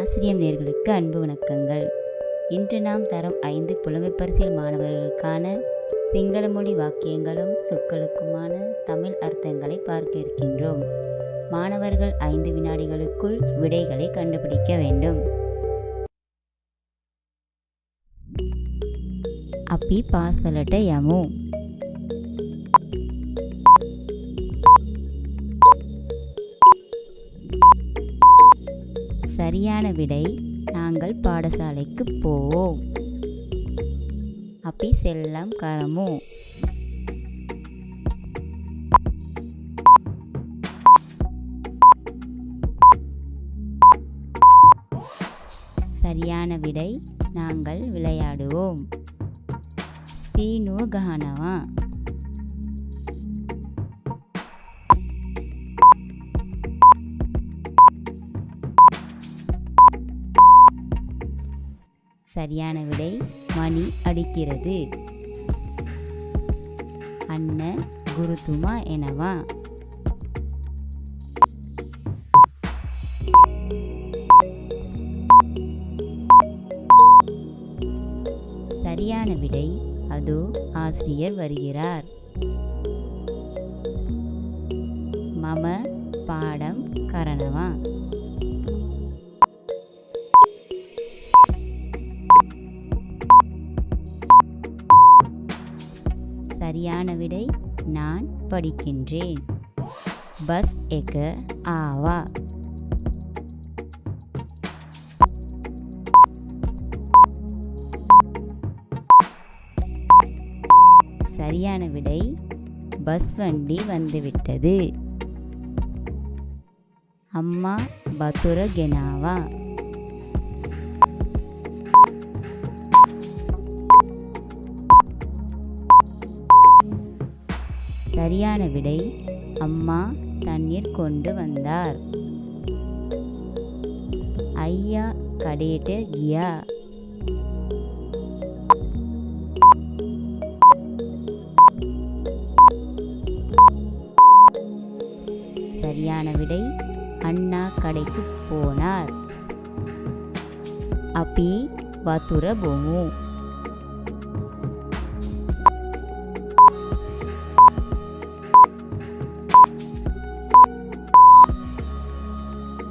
ஆசிரியம் நேர்களுக்கு அன்பு வணக்கங்கள். இன்று நாம் தரம் ஐந்து புலமைப்பரிசில் மாணவர்களுக்கான சிங்கள மொழி வாக்கியங்களும் சொற்களுக்குமான தமிழ் அர்த்தங்களை பார்க்க இருக்கின்றோம். மாணவர்கள் ஐந்து வினாடிகளுக்குள் விடைகளை கண்டுபிடிக்க வேண்டும். அப்பி பாசலட்ட யமு. சரியான விடை நாங்கள் பாடசாலைக்கு போவோம். அப்படி செல்லம் கரமோ. சரியான விடை நாங்கள் விளையாடுவோம். ஸ்ரீனு கஹனவா? சரியான விடை மணி அடிக்கிறது. அண்ண குருத்துமா எனவா? சரியான விடை அதோ ஆசிரியர் வருகிறார். மம பாடம் கரணவா? சரியான விடை நான் படிக்கின்றேன். பஸ் எக ஆவா. சரியான விடை பஸ் வண்டி வந்துவிட்டது. அம்மா பத்துர கெனாவா சரியான விடை அம்மா தண்ணீர் கொண்டு வந்தார். ஐயா கடையிட்டு கியா. சரியான விடை அண்ணா கடைக்கு போனார். அப்பி வத்துர போமு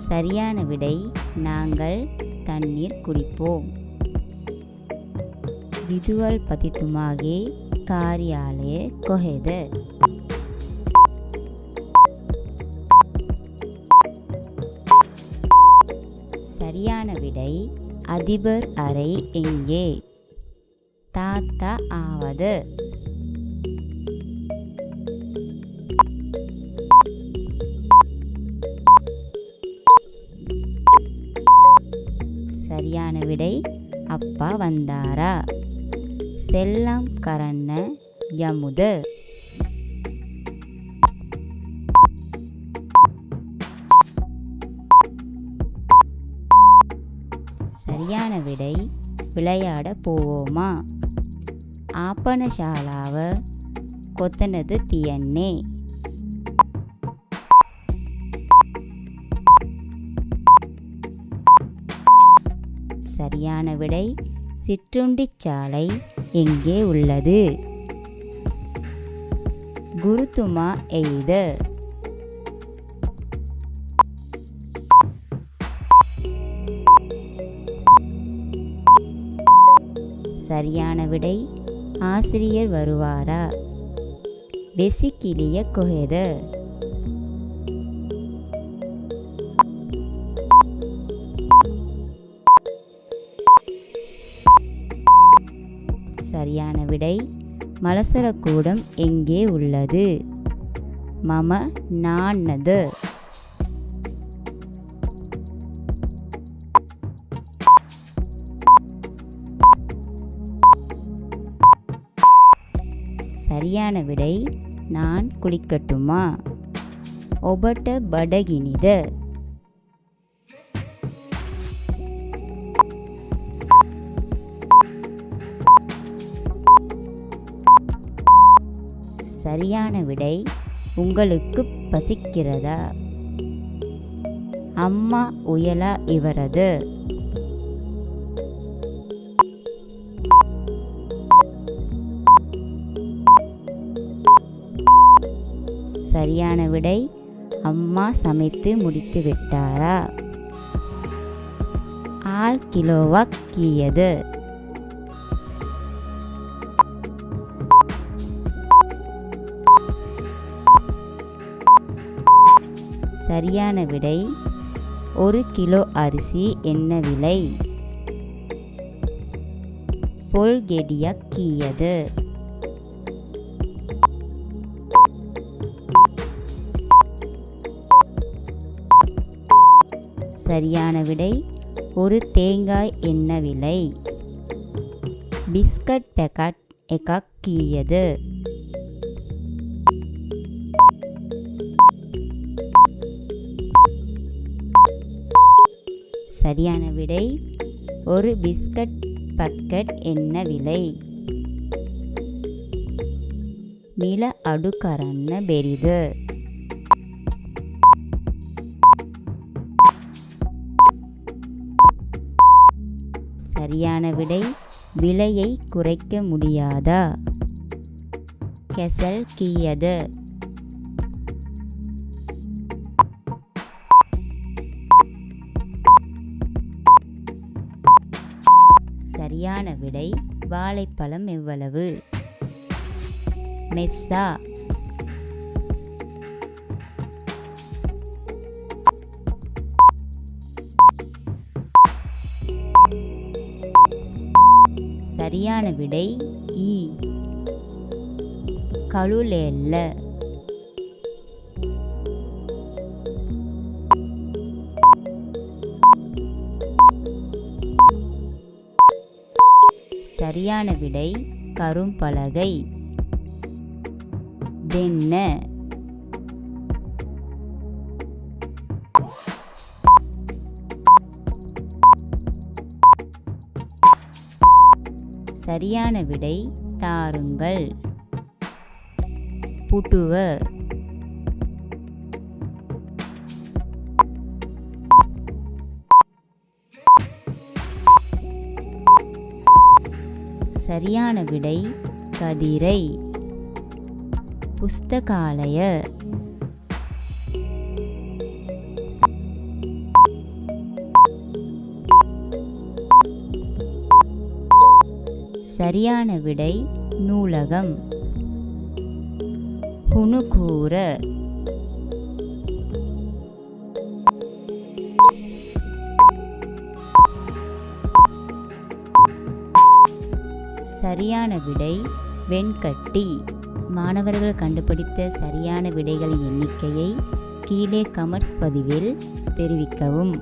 சரியான விடை நாங்கள் தண்ணீர் குடிப்போம் විදුවල් පතිතුමාගේ කාර්යාලය කොහෙද சரியான விடை அதிபர் அறை எங்கே தாத்தா ஆவது சரியான விடை அப்பா வந்தாரா? செல்லம் கரண்ண யமுது. சரியான விடை விளையாட போவோமா? ஆப்பணசாலாவ கொத்தனது தியன்னே. சரியான விடை சிற்றுண்டிச்சாலை எங்கே உள்ளது? குருத்துமா எய்த. சரியான விடை ஆசிரியர் வருவாரா? வெசிக்கிளிய கொஹெத மலசலக்கூடம் எங்கே உள்ளது? மம நானது சரியான விடை நான் குளிக்கட்டுமா? ஒபட்ட படகினித. சரியான விடை உங்களுக்கு பசிக்கிறதா? அம்மா உயலா இவரது. சரியான விடை அம்மா சமைத்து முடித்து விட்டாரா? ஆல் கிலோவா கீயது. சரியான விடை ஒரு கிலோ அரிசி என்ன விலை? பொல்கெடியக்கியது சரியான விடை ஒரு தேங்காய் என்ன விலை? பிஸ்கட் பெக்கட் எக்காக்கியது சரியான விடை. ஒரு பிஸ்கட் பக்கெட் என்ன விலை? நில අඩු பெரிது. சரியான விடை. விலையை குறைக்க முடியாதா? கெசல் கீயது. சரியான விடை வாழைப்பழம் எவ்வளவு? மெஸ்ஸா? சரியான விடை ஈ கழுலேல்ல சரியான விடை கரும்பலகை. வெண்ண. சரியான விடை தாருங்கள். புட்டுவ. சரியான விடை கதிரை. புஸ்தகாலய. சரியான விடை நூலகம். புணுகூர சரியான விடை வெண்கட்டி. மாணவர்கள் கண்டுபிடித்த சரியான விடைகளின் எண்ணிக்கையை கீழே கமெண்ட்ஸ் பதிவில் தெரிவிக்கவும்.